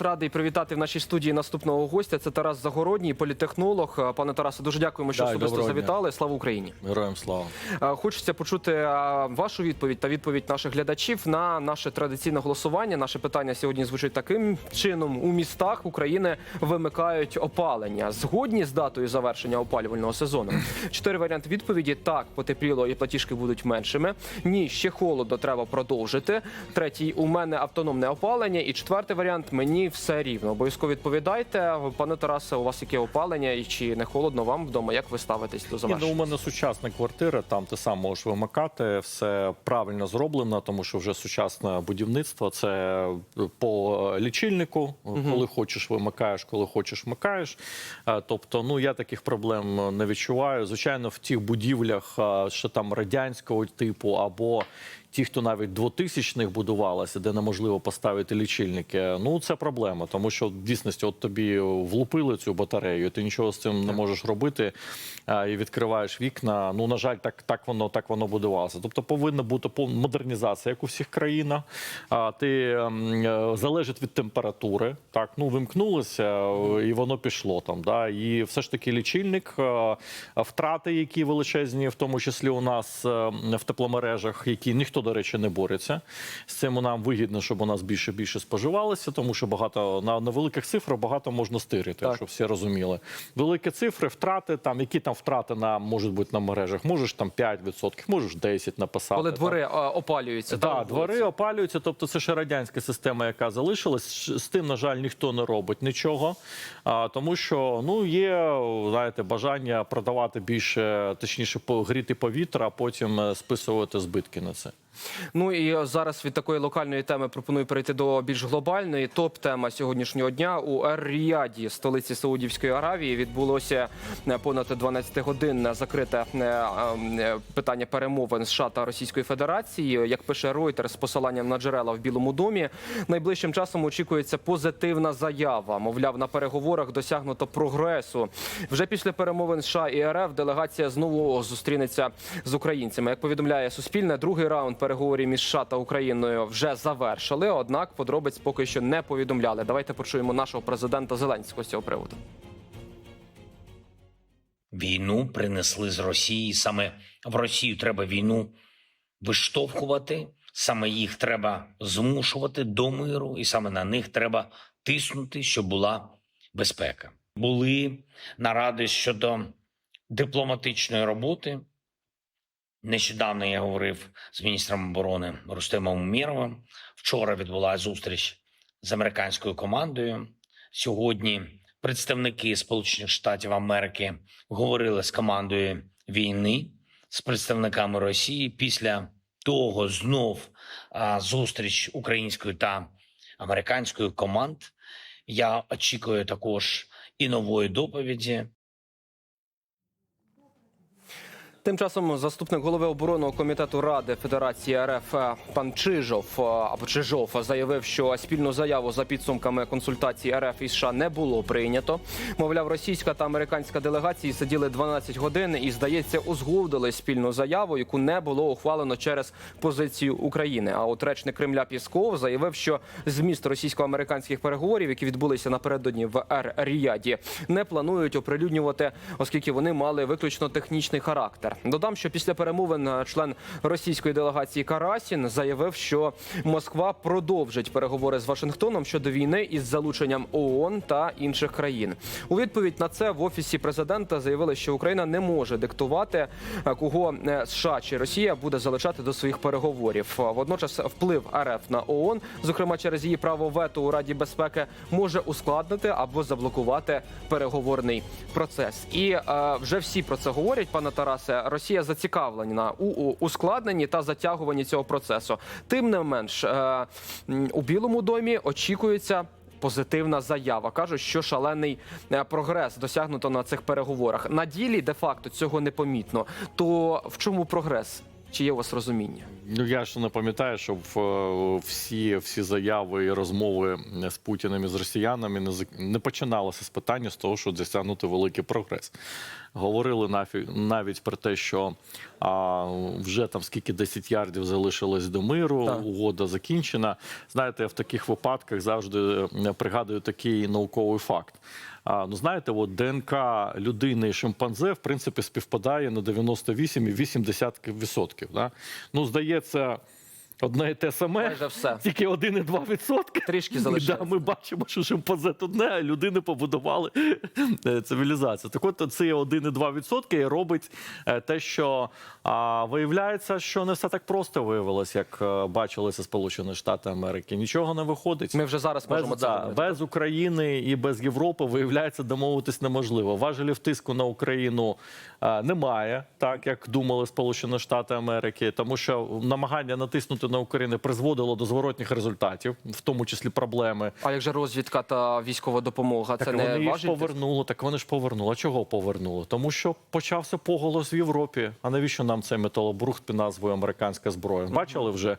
Радий привітати в нашій студії наступного гостя. Це Тарас Загородній, політехнолог. Пане Тарасе, дуже дякуємо, що Да, особисто завітали. Слава Україні! Героям слава. Хочеться почути вашу відповідь та відповідь наших глядачів на наше традиційне голосування. Наше питання сьогодні звучить таким чином: у містах України вимикають опалення. Згодні з датою завершення опалювального сезону. Чотири варіанти відповіді: так, потепліло і платіжки будуть меншими. Ні, ще холодно, треба продовжити. Третій у мене автономне опалення. І четвертий варіант мені все рівно. Обов'язково відповідайте. Пане Тарасе, у вас яке опалення і чи не холодно вам вдома? Як ви ставитесь до Ні, ну, у мене сучасна квартира, там ти сам можеш вимикати, все правильно зроблено, тому що вже сучасне будівництво це по лічильнику, коли хочеш вимикаєш, коли хочеш вмикаєш. Е, Тобто, ну я таких проблем не відчуваю. Звичайно, в тих будівлях, е, що там радянського типу, або ті, хто навіть 2000-х будувалися, де неможливо поставити лічильники, ну це проблема, тому що в дійсності от тобі влупили цю батарею, ти нічого з цим не можеш робити і відкриваєш вікна. Ну на жаль, так, так воно так воно будувалося. Тобто повинна бути пов- модернізація, як у всіх країнах. А ти ем, е, залежить від температури. Так, ну вимкнулося, е, і воно пішло там. Да? І все ж таки лічильник, е, втрати, які величезні, в тому числі у нас е, в тепломережах, які ніхто, до речі, не бореться. З цим нам вигідно, щоб у нас більше більше споживалося, тому що багато на, на великих цифрах багато можна стирити, Так. щоб всі розуміли. Великі цифри, втрати там, які там втрати на можуть бути на мережах, можеш там 5%, можеш 10% написати. Коли так. двори е, опалюються, Так, так, двори опалюються, тобто це ще радянська система, яка залишилась. З тим, на жаль, ніхто не робить нічого, а, тому що ну є знаєте, бажання продавати більше, точніше, погріти повітря, а потім е, списувати збитки на це. Ну і зараз від такої локальної теми пропоную перейти до більш глобальної. Топ-тема сьогоднішнього дня у Ер-Ріаді, столиці Саудівської Аравії, відбулося е, понад 12 годин закрите е, е, питання перемовин США та Російської Федерації. Як пише Reuters з посиланням на джерела в Білому домі, найближчим часом очікується позитивна заява. Мовляв, на переговорах досягнуто прогресу. Вже після перемовин США і РФ делегація знову зустрінеться з українцями. Як повідомляє Суспільне, другий раунд переговорів між США та Україною вже завершили. Однак подробиць поки що не повідомляли. Давайте почуємо нашого президента Зеленського з цього приводу. Війну принесли з Росії. Саме в Росію треба війну виштовхувати, саме їх треба змушувати до миру, і саме на них треба тиснути, щоб була безпека. Були наради щодо дипломатичної роботи. Нещодавно я говорив з міністром оборони Рустемом Умєровим. Вчора відбулася зустріч з американською командою. Сьогодні представники Сполучених Штатів Америки говорили з командою війни, з представниками Росії. Після того знов зустріч української та американської команд. Я очікую також і нової доповіді. Тим часом заступник голови оборонного комітету Ради Федерації РФ пан Чижов е, або Чижов заявив, що спільну заяву за підсумками консультацій РФ і США не було прийнято. Мовляв, російська та американська делегації сиділи 12 годин і, здається, узгодили спільну заяву, яку не було ухвалено через позицію України. А от речник Кремля Пісков заявив, що зміст російсько-американських переговорів, які відбулися напередодні в Ер-Ріяді, не планують оприлюднювати, оскільки вони мали виключно технічний характер. Додам, що після перемовин е, член російської делегації Карасін заявив, що Москва продовжить переговори з Вашингтоном щодо війни із залученням ООН та інших країн. У відповідь на це в офісі президента заявили, що Україна не може диктувати, е, кого е, США чи Росія буде залучати до своїх переговорів. Водночас вплив РФ на ООН, зокрема через її право вето у Раді безпеки, може ускладнити або заблокувати переговорний процес. І е, вже всі про це говорять, пане Тарасе. Росія зацікавлена у, ускладненні та затягуванні цього процесу. Тим не менш, е, у Білому домі очікується. Позитивна заява кажуть, що шалений е, прогрес досягнуто на цих переговорах. На ділі де факто цього не помітно. То в чому прогрес? Чи є у вас розуміння? Ну я ж не пам'ятаю, щоб е, всі, всі заяви і розмови з Путіним і з росіянами не, не починалися з питання з того, що досягнути великий прогрес. Говорили нафі- навіть про те, що а, вже там скільки 10 ярдів залишилось до миру, Так. угода закінчена. Знаєте, я в таких випадках завжди е, пригадую такий науковий факт. А, ну знаєте, от ДНК людини і шимпанзе в принципі співпадає на 98,8%. Да? Ну, здається, одне і те саме. Майже все. Тільки 1,2%. Трішки Да, ми бачимо, що шимпанзе одне, а людини побудували е, цивілізацію. Так от це 1,2% і робить е, те, що а, виявляється, що не все так просто виявилось, як е, бачилися Сполучені Штати Америки. Нічого не виходить. Ми вже зараз можемо Без, це да, без України і без Європи виявляється домовитись неможливо. Важелів тиску на Україну е, немає, так як думали Сполучені Штати Америки, тому що намагання натиснути на Україну призводило до зворотних результатів, в тому числі проблеми. А як же розвідка та військова допомога? Так це не вони ж важить? повернули. Так вони ж повернули. А чого повернули? Тому що почався поголос в Європі. А навіщо нам цей металобрухт під назвою американська зброя? Бачили вже е,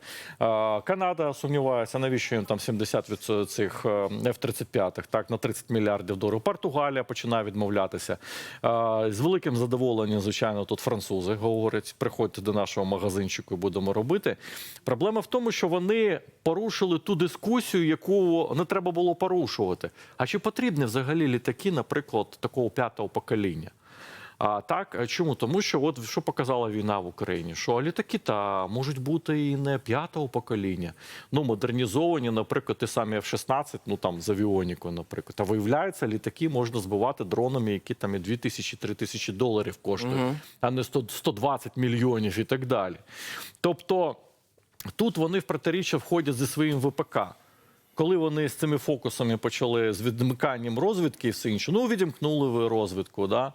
Канада сумнівається. Навіщо їм там 70 від цих е, F-35, так на 30 мільярдів доларів. Португалія починає відмовлятися. Е, З великим задоволенням, звичайно, тут французи говорять: приходьте до нашого магазинчику і будемо робити. Проблема в тому, що вони порушили ту дискусію, яку не треба було порушувати. А чи потрібні взагалі літаки, наприклад, такого п'ятого покоління? А так чому? Тому що от що показала війна в Україні, що літаки та можуть бути і не п'ятого покоління, ну модернізовані, наприклад, ті самі F-16, ну там з авіоніку, наприклад. А виявляється, літаки можна збивати дронами, які там і 2 тисячі, 3 тисячі доларів коштують, а не 100, 120 мільйонів і так далі. Тобто тут вони в протиріччя входять зі своїм ВПК. Коли вони з цими фокусами почали з відмиканням розвідки і все інше, ну відімкнули ви розвідку, да?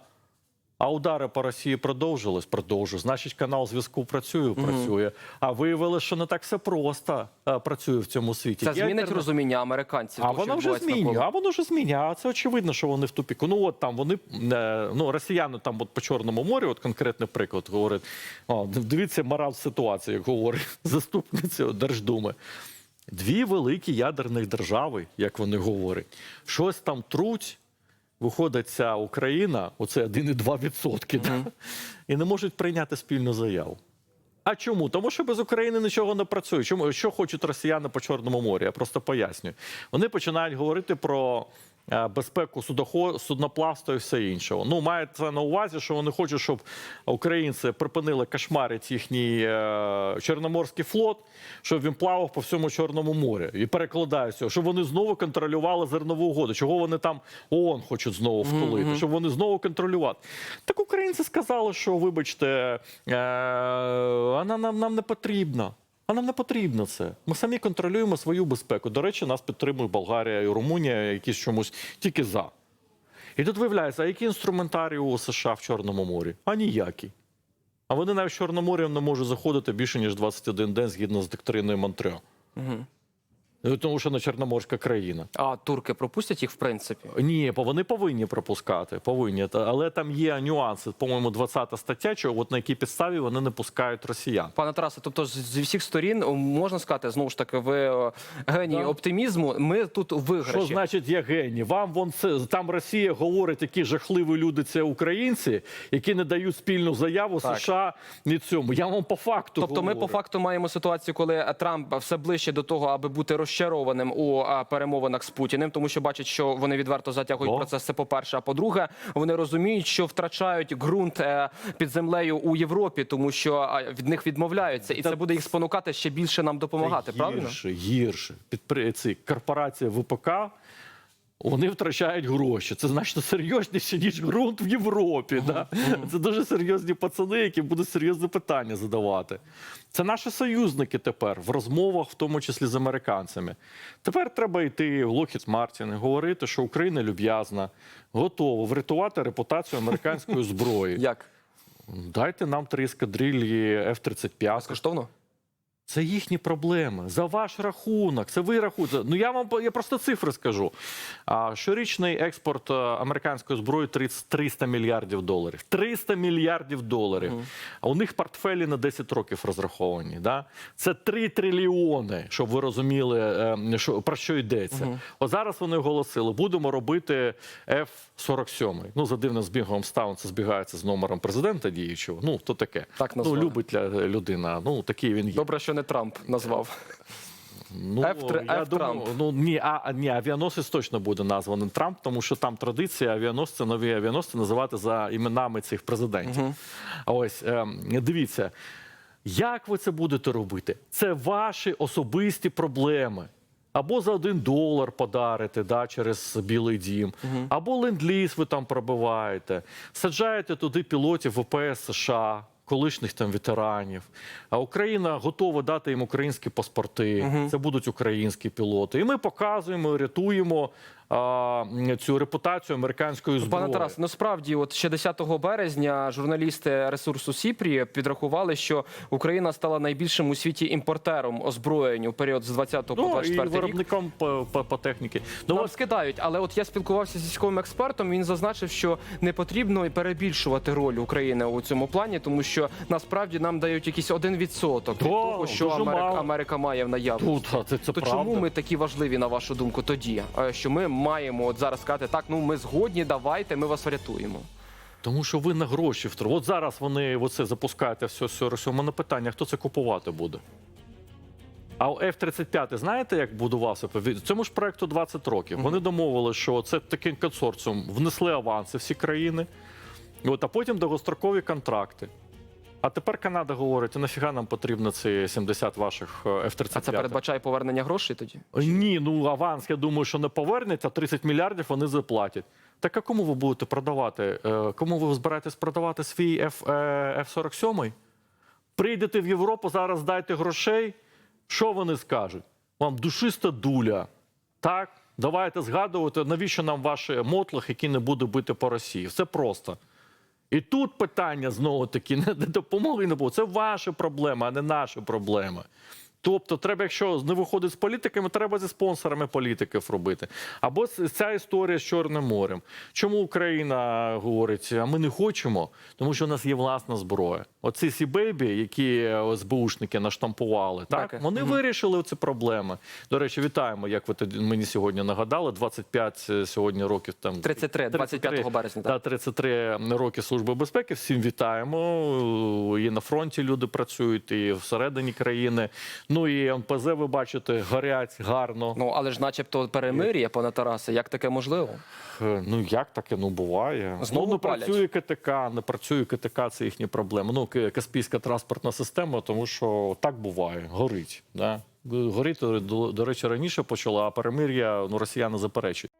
А удари по Росії продовжились, продовжують. Значить, канал зв'язку працює, працює. А виявили, що не так все просто е, працює в цьому світі. Це змінить альтерна- розуміння американців. а воно вже змінює, а воно вже змінює. А це очевидно, що вони в тупіку. Ну от там вони е, ну росіяни там от по чорному морю, от конкретний приклад говорить. О, дивіться мораль ситуації, як говорить заступниця Держдуми. Дві великі ядерних держави, як вони говорять, щось там труть. Виходить ця Україна, оце 1,2%, да, і не можуть прийняти спільну заяву. А чому? Тому що без України нічого не працює. Чому що хочуть росіяни по Чорному морі? Я просто пояснюю. Вони починають говорити про безпеку судохо... судноплавства і все іншого. Ну, мається на увазі, що вони хочуть, щоб українці припинили кошмарити їхній е, Чорноморський флот, щоб він плавав по всьому Чорному морі. І перекладаються, щоб вони знову контролювали зернову угоду. Чого вони там ООН хочуть знову втулити, щоб вони знову контролювати. Так українці сказали, що вибачте, е, вона нам, нам не потрібна. А нам не потрібно це. Ми самі контролюємо свою безпеку. До речі, нас підтримують Болгарія і Румунія, якісь чомусь тільки за. І тут виявляється, а які інструментарії у США в Чорному морі? А ніякий. А вони навіть в Чорному морі не можуть заходити більше, ніж 21 день згідно з доктриною Монтрео. Мгм. Ну, Тому що не Чорноморська країна. А турки пропустять їх в принципі? Ні, по- вони повинні пропускати, повинні. Але там є нюанси. По-моєму, 20 стаття, що от на якій підставі вони не пускають росіян. Пане Тарасе, тобто з- зі всіх сторін можна сказати, знову ж таки, ви е, геній Да. оптимізму. Ми тут у Що значить є геній? Вам вон це там Росія говорить, які жахливі люди це українці, які не дають спільну заяву Так. США ні цьому. Я вам по факту. Тобто, ми по факту маємо ситуацію, коли Трамп все ближче до того, аби бути розчарованим у перемовинах з Путіним, тому що бачать, що вони відверто затягують О. процес. Це по перше. А по-друге, вони розуміють, що втрачають ґрунт е, під землею у Європі, тому що від них відмовляються, і це буде їх спонукати ще більше нам допомагати. Це Правильно? гірше, гірше. Підпри... Ці корпорації ВПК. Вони втрачають гроші. Це значно серйозніше, ніж ґрунт в Європі. Да? Це дуже серйозні пацани, які будуть серйозні питання задавати. Це наші союзники тепер в розмовах, в тому числі з американцями. Тепер треба йти в Martin і говорити, що Україна люб'язна, готова врятувати репутацію американської зброї. Як Дайте нам три ескадрилі F-35. безкоштовно? Це їхні проблеми. За ваш рахунок. Це ви рахуєте. Ну я вам я просто цифри скажу. А, щорічний експорт е, американської зброї 30 300 мільярдів доларів. 300 мільярдів доларів. А у них портфелі на 10 років розраховані. Да? Це 3 трильйони, щоб ви розуміли, е, що, про що йдеться. От зараз вони оголосили, будемо робити F-47. Ну, за дивним збігом обставин це збігається з номером президента діючого. Ну, то таке. Так ну, любить людина. Ну, такий він є. Добре, що не Трамп назвав. Ну, F-3 я думаю, ну ні, а ні, авіаносець точно буде названий Трамп, тому що там традиція авіаносці, нові авіаносці називати за іменами цих президентів. А Ось ем, дивіться, як ви це будете робити? Це ваші особисті проблеми. Або за один долар подарите да, через Білий дім, або ленд-ліз ви там пробиваєте, саджаєте туди пілотів ВПС США, колишніх там ветеранів. А Україна готова дати їм українські паспорти. Це будуть українські пілоти. І ми показуємо, рятуємо цю репутацію американської зброї. Пане Тарас, ну справді, от ще 10 березня журналісти ресурсу Сіпрі підрахували, що Україна стала найбільшим у світі імпортером озброєнь у період з 20 по ну, і 24 рік. виробником по, по, по техніці. Ну, Нам от скидають, але от я спілкувався з військовим експертом. Він зазначив, що не потрібно і перебільшувати роль України у цьому плані, тому що насправді нам дають якийсь один відсоток від того, що Америка. Америка має в наявності. Тут, це, це То правда. чому ми такі важливі на вашу думку тоді? Що ми маємо от зараз сказати, так ну ми згодні, давайте, ми вас врятуємо. Тому що ви на гроші втратили. От зараз вони оце запускаєте все, все, все. У мене питання, хто це купувати буде? А F-35, знаєте, як будувався? Цьому ж проекту 20 років. Вони домовили, що це такий консорціум, внесли аванси всі країни, от, а потім довгострокові контракти. А тепер Канада говорить, нафіга нам потрібно ці 70 ваших е, F-35? А це передбачає повернення грошей тоді? Ні, ну аванс, я думаю, що не повернеться, 30 мільярдів вони заплатять. Так а кому ви будете продавати? Е, Кому ви збираєтесь продавати свій F, е, F-47? Прийдете в Європу, зараз дайте грошей. Що вони скажуть? Вам душиста дуля. Так, давайте згадувати, навіщо нам ваші мотлах, які не буде бити по Росії. Все просто. І тут питання знову таки не допомоги не було. Це ваша проблема, а не наша проблема. Тобто, треба, якщо не виходить з політиками, треба зі спонсорами політиків робити. Або ця історія з Чорним морем. Чому Україна говорить, а ми не хочемо, тому що у нас є власна зброя. Оці сі бейбі, які е, СБУшники наштампували, так, Так. вони вирішили ці проблеми. До речі, вітаємо, як ви тоді мені сьогодні нагадали. 25 сьогодні років там 33, 25 березня, так. Да, 33 роки служби безпеки. Всім вітаємо. І на фронті люди працюють, і всередині країни. Ну і МПЗ, ви бачите, горять гарно. Ну але ж, начебто, перемир'я, пане Тарасе, як таке можливо? Ну як таке? Ну буває. Знову ну, не палять. працює КТК, не працює КТК, це їхні проблеми. Ну, Каспійська транспортна система, тому що так буває, горить. Да? Горить, до, до речі, раніше почала, а перемир'я ну, росіяни заперечують.